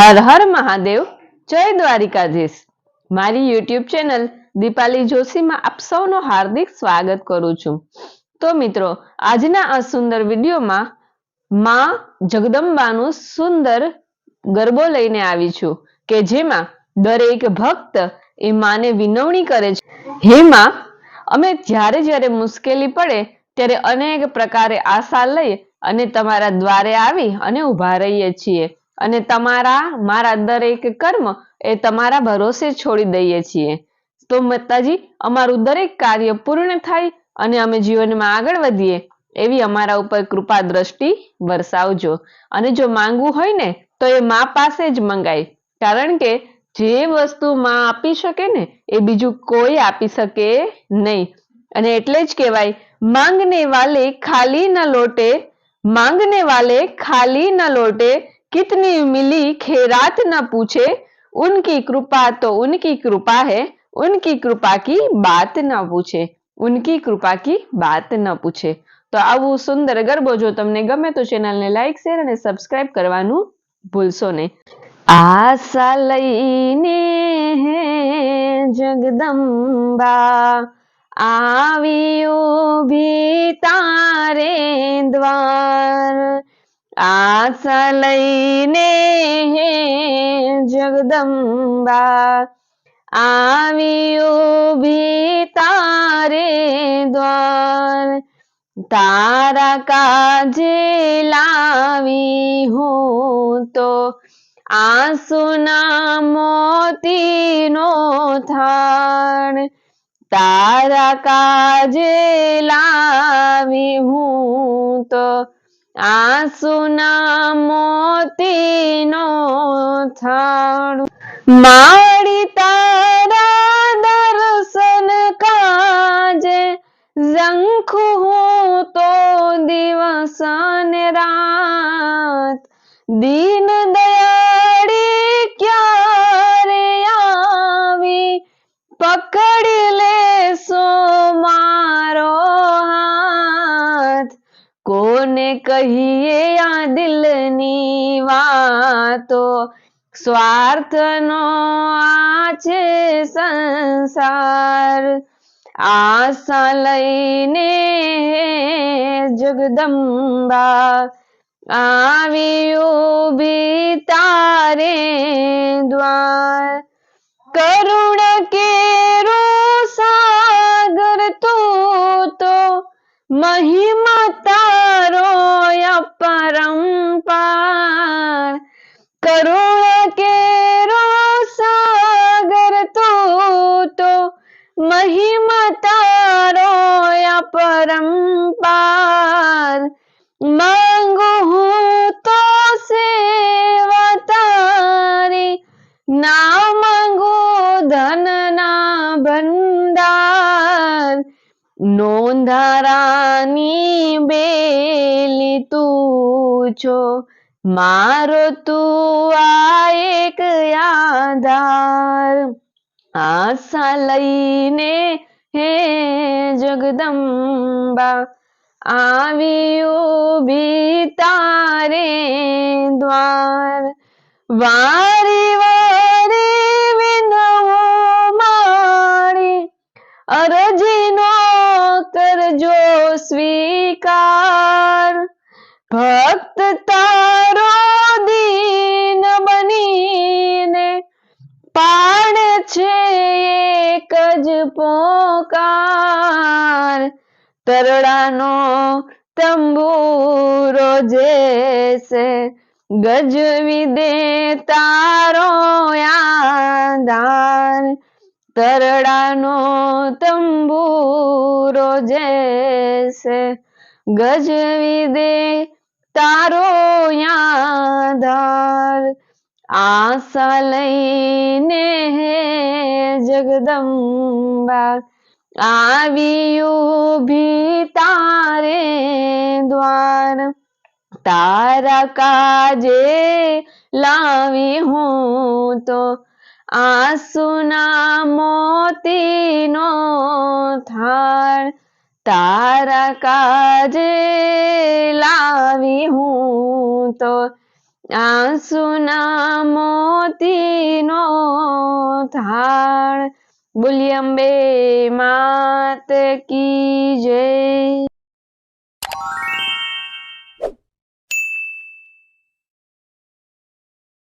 હર હર મહાદેવ, જય દ્વારિકાધીશ. મારી YouTube channel Dipali જોશીમાં આપ સૌનો હાર્દિક સ્વાગત કરું છું. તો મિત્રો, આજના આ સુંદર વિડીયોમાં માં જગદંબાનું સુંદર ગરબો લઈને આવી છું, કે જેમાં દરેક ભક્ત એ માને વિનવણી કરે છે. હે માં, અમે જ્યારે જ્યારે મુશ્કેલી પડે ત્યારે અનેક પ્રકારે આશા લઈ અને તમારા દ્વારે આવી અને ઊભા રહીએ છીએ. અને તમારા, મારા દરેક કર્મ એ તમારા ભરોસે છોડી દઈએ છીએ. તો માતાજી અમારું દરેક કાર્ય પૂર્ણ થાય અને અમે જીવનમાં આગળ વધીએ એવી અમારા ઉપર કૃપા દ્રષ્ટિ વરસાવજો. અને જો માંગવું હોય ને, તો એ મા પાસે જ મંગાય. કારણ કે જે વસ્તુ માં આપી શકે ને, એ બીજું કોઈ આપી શકે નહીં. અને એટલે જ કહેવાય, માંગને વાલે ખાલી ન લોટે, માંગને વાલે ખાલી ન લોટે कितनी मिली खेरात न पूछे उनकी कृपा तो उनकी कृपा है उनकी कृपा की बात न पूछे ઉનકી કૃપા કી બાત ન પૂછે તો આવું સુંદર ગરબો જો તમને ગમે તો ચેનલને લાઈક શેર અને સબસ્ક્રાઇબ કરવાનું ભૂલશો નહીં આશા લઈને હે જગદંબા આવ્યો ભી તારે દ્વાર આશા લઈને હે જગદંબા આવ્યો ભી તારે દ્વાર, તારા કાજે લાવી હું તો, આંસુના મોતીનો થાણ તારા કાજે લાવી હું તો આંસુના મોતીનો થાળ. મારી તારા દર્શન કાજે ઝંખુ હું તો દિવસ ને રાત. દીન દયાળી ક્યારે આવી? પકડી કહીએ આ દિલની વાતો. સ્વાર્થનો આ છે સંસાર. આશા લઈને જગદંબા. આવી ઊભી તારે દ્વાર. કરુણ કેરો સાગર તું તો. મહિમા અપરંપાર કરુણ કેરો સાગર તું તો મહિમા તારો અપરંપાર માંગુ નોંધારાની બેલી તું છો. મારો તું આ એક આધાર આશા લઈને હે જગદંબા. આવી ઊભી તારે દ્વાર. વારી વારી ભક્ત તારો દીન બનીને પાડ છે એક જ પોકાર. તરડાનો તંબુરો જેસે ગજવી દે તારો યાદાર. તરડાનો તંબુરો જેસે ગજવી દે તારો યાદાર આશા લઈને હે જગદંબા. આવી ભી તારે દ્વાર, તારા કાજે લાવી હું તો. આંસુના મોતીનો થાળ, તારા કાજે તો આંસુના મોતીનો થાળ બોલી બે માત કી જય.